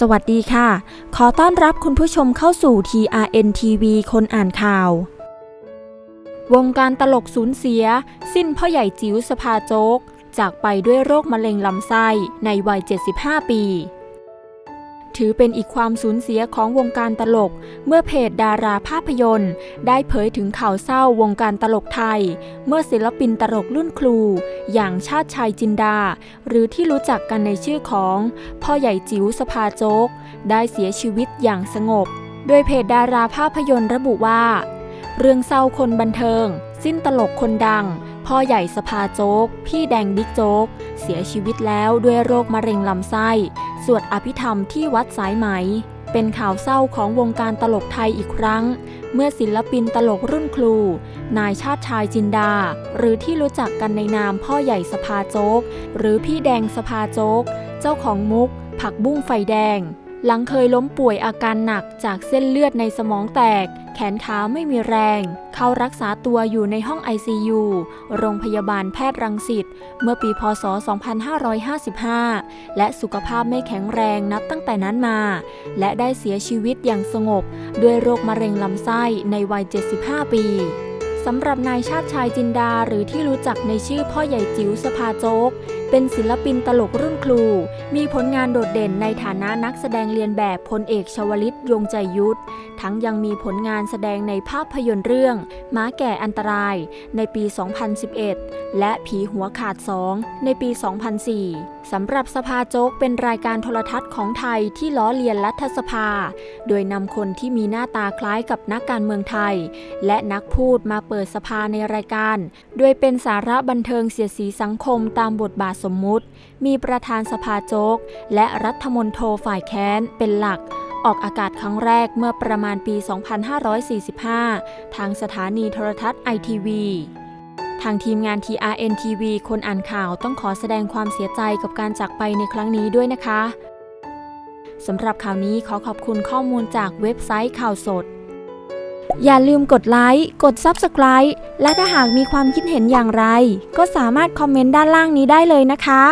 สวัสดีค่ะ ขอต้อนรับคุณผู้ชมเข้าสู่ TRN TV คนอ่านข่าว วงการตลกสูญเสีย สิ้นพ่อใหญ่จิ๋วสภาโจ๊ก จากไปด้วยโรคมะเร็งลำไส้ในวัย 75 ปี ถือเป็นอีกความสูญเสียของวงการตลก เมื่อเพจดาราภาพยนตร์ ได้เผยถึงข่าวเศร้าวงการตลกไทย เมื่อศิลปินตลกรุ่นครู อย่างชาติชายจินดา หรือที่รู้จักกันในชื่อของ พ่อใหญ่จิ๋วสภาโจก ได้เสียชีวิตอย่างสงบ โดยเพจดาราภาพยนตร์ระบุว่า เรื่องเศร้าคนบันเทิง สิ้นตลกคนดังพ่อใหญ่สภาโจ๊ก พี่แดงบิ๊กโจ๊ก เสียชีวิตแล้วด้วยโรคมะเร็งลำไส้ สวดอภิธรรมที่วัดสายไหม เป็นข่าวเศร้าของวงการตลกไทยอีกครั้ง เมื่อศิลปินตลกรุ่นครู นายชาติชายจินดา หรือที่รู้จักกันในนามพ่อใหญ่สภาโจ๊กหรือพี่แดงสภาโจ๊กเจ้าของมุก ผักบุ้งไฟแดง หลังเคยล้มป่วยอาการหนักจากเส้นเลือดในสมองแตก แขนขาไม่มีแรง เข้ารักษาตัวอยู่ในห้อง ICU โรงพยาบาลแพทย์รังสิต เมื่อปีพศ 2555 และสุขภาพไม่แข็งแรงนับตั้งแต่นั้นมา และได้เสียชีวิตอย่างสงบ ด้วยโรคมะเร็งลำไส้ในวัย 75 ปีสำหรับนายชาติชายจินดาหรือที่รู้จักในชื่อพ่อใหญ่จิ๋วสภาโจ๊ก เป็นศิลปินตลกรุ่นครู มีผลงานโดดเด่นในฐานะนักแสดงเรียนแบบพลเอกชวลิตยงใจยุทธ ทั้งยังมีผลงานแสดงในภาพยนตร์เรื่อง ม้าแก่อันตราย ในปี 2011 และผีหัวขาดสองในปี 2004 สำหรับสภาโจ๊กเป็นรายการโทรทัศน์ของไทยที่ล้อเลียนรัฐสภา โดยนำคนที่มีหน้าตาคล้ายกับนักการเมืองไทย และนักพูดมาเปิดสภาในรายการ โดยเป็นสาระบันเทิงเสียดสีสังคมตามบทบาทสมมุติ มีประธานสภาโจก และรัฐมนโทฝ่ายแค้นเป็นหลัก ออกอากาศครั้งแรกเมื่อประมาณปี 2545 ทางสถานีโทรทัศน์ไอทีวีทางทีมงาน TRN TV คนอ่านข่าวต้องขอแสดงความเสียใจกับการจากไปในครั้งนี้ด้วยนะคะ สำหรับข่าวนี้ขอขอบคุณข้อมูลจากเว็บไซต์ข่าวสด อย่าลืมกดไลค์ กด Subscribe และถ้าหากมีความคิดเห็นอย่างไร ก็สามารถคอมเมนต์ด้านล่างนี้ได้เลยนะคะ